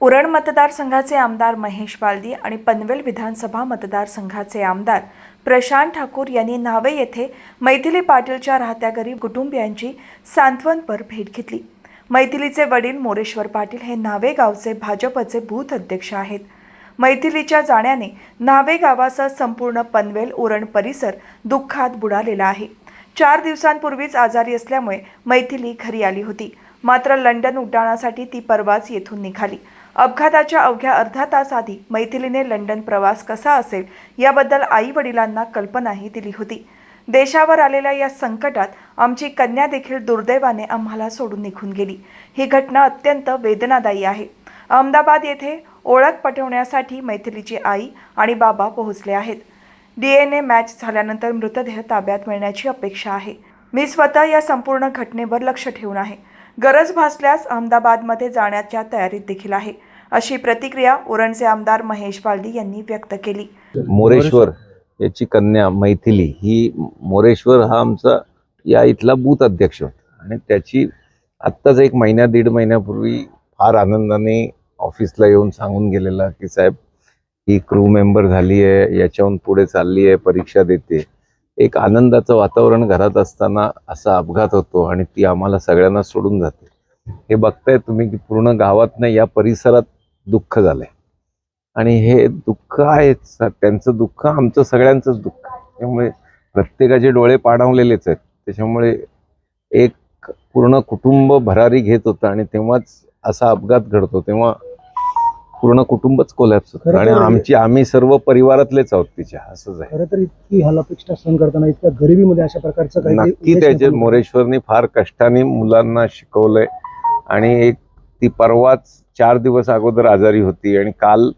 उरण मतदारसंघाचे आमदार महेश बालदी आणि पनवेल विधानसभा मतदारसंघाचे आमदार प्रशांत ठाकूर यांनी न्हावे येथे मैथिली पाटीलच्या राहत्या गरीब कुटुंबियांची सांत्वनपर भेट घेतली. मैथिलीचे वडील मोरेश्वर पाटील हे न्हावे गावचे भाजपचे बूथ अध्यक्ष आहेत. मैथिलीच्या जाण्याने न्हावे गावासह संपूर्ण पनवेल उरण परिसर दुःखात बुडालेला आहे. चार दिवसांपूर्वीच आजारी असल्यामुळे मैथिली घरी आली होती. मात्र लंडन उड्डाणासाठी ती परवाच येथून निघाली. अपघाताच्या अवघ्या अर्धा तास आधी मैथिलीने लंडन प्रवास कसा असेल याबद्दल आई वडिलांना कल्पनाही दिली होती. देशावर आलेल्या या संकटात आमची कन्या देखील दुर्दैवाने आम्हाला सोडून निघून गेली. ही घटना अत्यंत वेदनादायी आहे. अहमदाबाद येथे ओळख पटवण्यासाठी मैथिलीची आई आणि बाबा पोहोचले आहेत. डी एन ए मॅच झाल्यानंतर मृतदेह ताब्यात मिळण्याची अपेक्षा आहे. मी स्वतः या संपूर्ण घटनेवर लक्ष ठेवून आहे. गरज भासल्यास अहमदाबादमध्ये जाण्याच्या तयारीत देखील आहे. अशी प्रतिक्रिया उरणचे आमदार महेश पालडी यांनी व्यक्त केली. मोरेश्वर याची कन्या मैथिली ही मोरेश्वर हा आमचा या इथला बूथ अध्यक्ष होता. आणि त्याची आत्ताच एक महिन्या दीड महिन्यापूर्वी फार आनंदाने ऑफिसला येऊन सांगून गेलेला की साहेब ही क्रू मेंबर झाली आहे याच्याहून पुढे चालली आहे परीक्षा देते. एक आनंदाचं वातावरण घरात असताना असा अपघात होतो आणि ती आम्हाला सगळ्यांना सोडून जाते. हे बघताय तुम्ही की पूर्ण गावातनं या परिसरात दुःख झालंय. आणि हे दुःख आहेच त्यांचं दुःख आमचं सगळ्यांचंच दुःख आहे. त्यामुळे प्रत्येकाचे डोळे पाणावलेलेच आहेत. त्याच्यामुळे एक पूर्ण कुटुंब भरारी घेत होतं आणि तेव्हाच असा अपघात घडतो तेव्हा पूर्ण कुटुंबच कोलॅप्स होतं. आणि आमची आम्ही सर्व परिवारातलेच आहोत तिच्या असंच आहे. खरं तर इतकी हालापेक्षा सहन करताना इतक्या गरिबीमध्ये अशा प्रकारचं काही नक्की त्याचे मोरेश्वरनी फार कष्टाने मुलांना शिकवलंय. आणि एक ती परवाच चार दिवस अगोदर आजारी होती आणि काल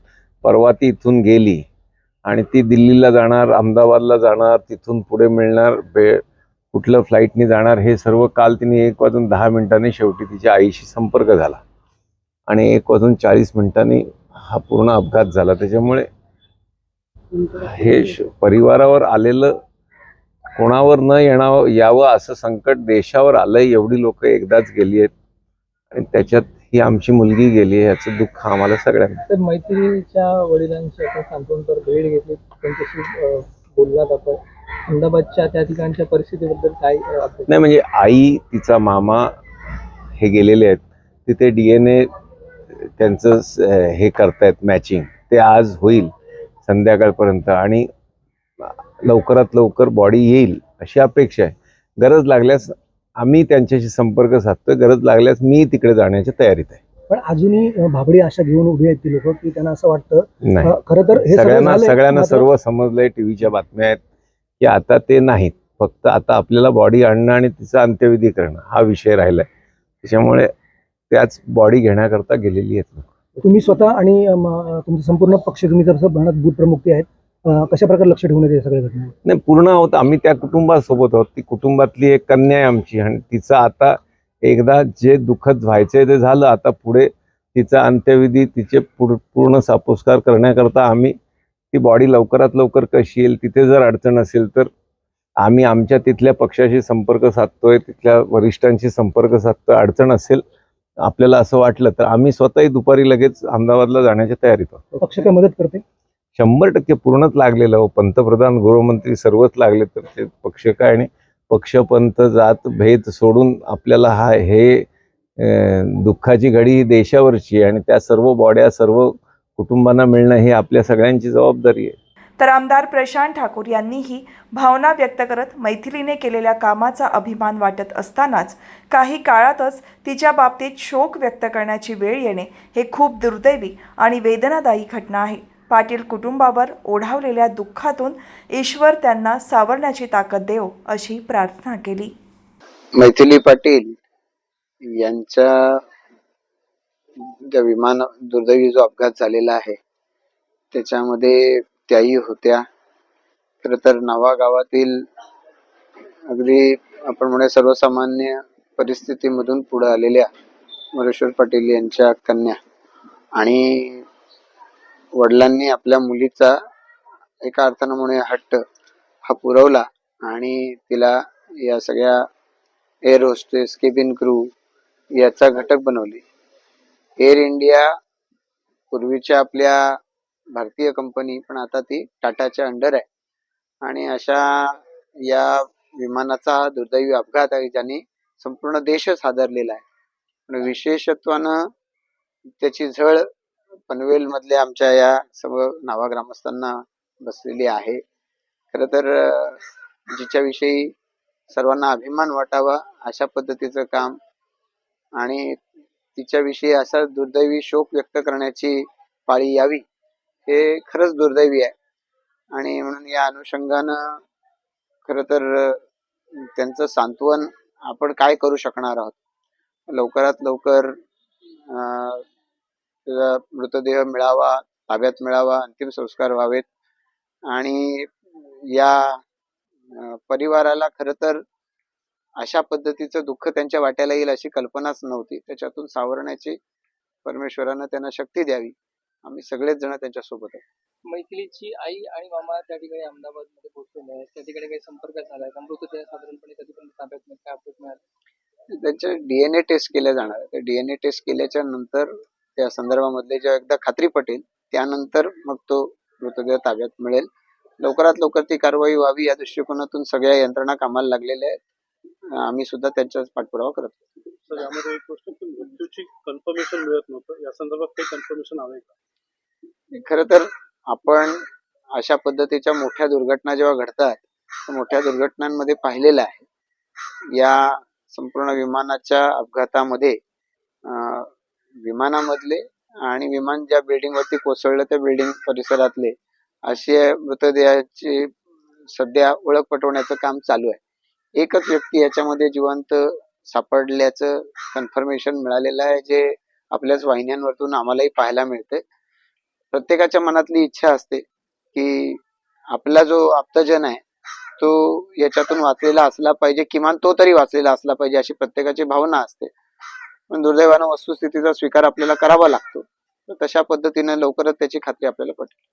परवा ती इथून गेली. आणि ती दिल्लीला जाणार अहमदाबादला जाणार तिथून पुढे मिळणार बे कुठलं फ्लाईटनी जाणार हे सर्व काल तिने एक वाजून दहा मिनिटांनी शेवटी तिच्या आईशी संपर्क झाला. आणि एक वाजून चाळीस मिनिटांनी हा पूर्ण अपघात झाला. त्याच्यामुळे हे श- परिवारावर आलेलं कोणावर न येणावं यावं असं संकट देशावर आलंय. एवढी लोक एकदाच गेली आहेत. आणि त्याच्यात ही आमची मुलगी गेली याचं दुःख आम्हाला सगळ्यांना. तर मैत्रिणीच्या वडिलांची आपण सांत्वनपर भेट घेतली. त्यांच्याशी बोललात आपण. अहमदाबादच्या त्या ठिकाणच्या परिस्थितीबद्दल काय नाही म्हणजे आई तिचा मामा हे गेलेले आहेत. तिथे डी एन ए त्यांचं हे करतायत मॅचिंग ते आज होईल संध्याकाळपर्यंत. आणि लवकरात लवकर बॉडी येईल अशी अपेक्षा आहे. गरज लागल्यास आम्ही त्यांच्याशी संपर्क साधतोय गरज लागल्यास मी तिकडे जाण्याच्या तयारीत आहे. पण अजूनही भाबडी आशा घेऊन उभी आहेत ती लोक की त्यांना असं वाटतं खरं तर हे सगळं सगळ्यांना सगळ्यांना सर्व समजलंय टीव्हीच्या बातम्या आहेत की आता ते नाहीत. फक्त आता आपल्याला बॉडी आणणं आणि तिचा अंत्यविधी करणं हा विषय राहिलाय. त्याच्यामुळे त्याच बॉडी घेण्याकरता गेलेली आहेत. तुम्ही स्वतः आणि तुमचं संपूर्ण पक्ष तुम्ही जसं म्हणत बूथ प्रमुख आहेत. कशा प्रकारे लक्ष ठेवून येते सगळ्या घटना? नाही पूर्ण आहोत. आम्ही त्या कुटुंबासोबत आहोत. ती कुटुंबातली एक कन्या आहे आमची आणि तिचं आता एकदा जे दुःखद व्हायचंय ते झालं. आता पुढे तिचा अंत्यविधी तिचे पूर्ण सापोस्कार करण्याकरता आम्ही ती बॉडी लवकरात लवकर कशी येईल तिथे जर अडचण असेल तर आम्ही आमच्या तिथल्या पक्षाशी संपर्क साधतोय तिथल्या वरिष्ठांशी संपर्क साधतोय. अडचण असेल आपल्याला असं वाटलं तर आम्ही स्वतःही दुपारी लगेच अहमदाबादला जाण्याच्या तयारीत आहोत पक्ष काय मदत करते? शंभर टक्के पूर्णच लागलेलं हो पंतप्रधान गृहमंत्री सर्वच लागले तर ते पक्ष काय आणि पक्षपंत जात भेद सोडून आपल्याला हा हे दुःखाची घडी ही देशावरची आहे आणि त्या सर्व बॉड्या सर्व कुटुंबांना मिळणं ही आपल्या सगळ्यांची जबाबदारी आहे. तर आमदार प्रशांत ठाकूर यांनीही भावना व्यक्त करत मैथिलीने केलेल्या कामाचा अभिमान वाटत असतानाच काही काळातच तिच्या बाबतीत शोक व्यक्त करण्याची वेळ येणे हे खूप दुर्दैवी आणि वेदनादायी घटना आहे. पाटील कुटुंबावर ओढावलेल्या दुःखातून ईश्वर त्यांना सावरण्याची ताकद देव अशी प्रार्थना केली. मैथिली पाटील यांच्या ज्या विमान दुर्दैवी जो अपघात झालेला आहे त्याच्यामध्ये त्याही होत्या. खर तर नवा गावातील अगदी आपण म्हणूया सर्वसामान्य परिस्थितीमधून पुढे आलेल्या मरेश्वर पाटील यांच्या कन्या आणि वडिलांनी आपल्या मुलीचा एका अर्थानं म्हणून हट्ट हा पुरवला आणि तिला या सगळ्या एअर होस्टेस केबिन क्रू याचा घटक बनवली. एअर इंडिया पूर्वीच्या आपल्या भारतीय कंपनी पण आता ती टाटाच्या अंडर आहे. आणि अशा या विमानाचा दुर्दैवी अपघात आहे ज्याने संपूर्ण देशच हादरलेला आहे. पण विशेषत्वानं त्याची झळ पनवेल मधल्या आमच्या या सर्व नावा ग्रामस्थांना बसलेली आहे. खर तर जिच्याविषयी सर्वांना अभिमान वाटावा अशा पद्धतीचं काम आणि तिच्याविषयी असा दुर्दैवी शोक व्यक्त करण्याची पाळी यावी हे खरंच दुर्दैवी आहे. आणि म्हणून या अनुषंगानं खर तर त्यांचं सांत्वन आपण काय करू शकणार आहोत? लवकरात लवकर त्याचा मृतदेह मिळावा ताब्यात मिळावा अंतिम संस्कार व्हावेत. आणि या परिवाराला खर तर अशा पद्धतीचं दुःख त्यांच्या वाट्याला येईल अशी कल्पनाच नव्हती. त्याच्यातून सावरण्याची परमेश्वरानं त्यांना शक्ती द्यावी. आम्ही सगळेच जण त्यांच्यासोबत आहोत. मैथिलीची आई आणि मामा त्या ठिकाणी अहमदाबादमध्ये पोहोचलेले आहेत. त्या ठिकाणी काही संपर्क झालाय का मृतदेह साधारणपणे कधीपर्यंत ताब्यात मिळेल काय अपडेट मिळाल त्यांचे डीएनए टेस्ट केल्या जाणार डीएनए टेस्ट केल्याच्यानंतर त्या संदर्भामधले जेव्हा एकदा खात्री पटेल त्यानंतर मग तो मृतदेह ताब्यात मिळेल. लवकरात लवकर ती कारवाई व्हावी या दृष्टिकोनातून सगळ्या यंत्रणा कामाला लागलेल्या आहेत. आम्ही सुद्धा त्यांचाच पाठपुरावा करत यामध्ये एक गोष्ट मृत्यूची कन्फर्मेशन मिळत नव्हतं. या संदर्भात काही कन्फर्मेशन हवं का? खर तर आपण अशा पद्धतीच्या मोठ्या दुर्घटना जेव्हा घडतात तर मोठ्या दुर्घटनांमध्ये पाहिलेलं आहे. या संपूर्ण विमानाच्या अपघातामध्ये विमानामधले आणि विमान ज्या बिल्डिंग वरती कोसळलं त्या बिल्डिंग परिसरातले असे मृतदेहाची सध्या ओळख पटवण्याचं काम चालू आहे. एकच व्यक्ती याच्यामध्ये जिवंत सापडल्याचं कन्फर्मेशन मिळालेलं आहे जे आपल्याच वाहिन्यांवरतून आम्हालाही पाहायला मिळते प्रत्येकाच्या मनातली इच्छा असते की आपला जो आप्तजन आहे तो याच्यातून वाचलेला असला पाहिजे किमान तो तरी वाचलेला असला पाहिजे अशी प्रत्येकाची भावना असते. पण दुर्दैवानं वस्तुस्थितीचा स्वीकार आपल्याला करावा लागतो. तर तशा पद्धतीने लवकरच त्याची खात्री आपल्याला पटेल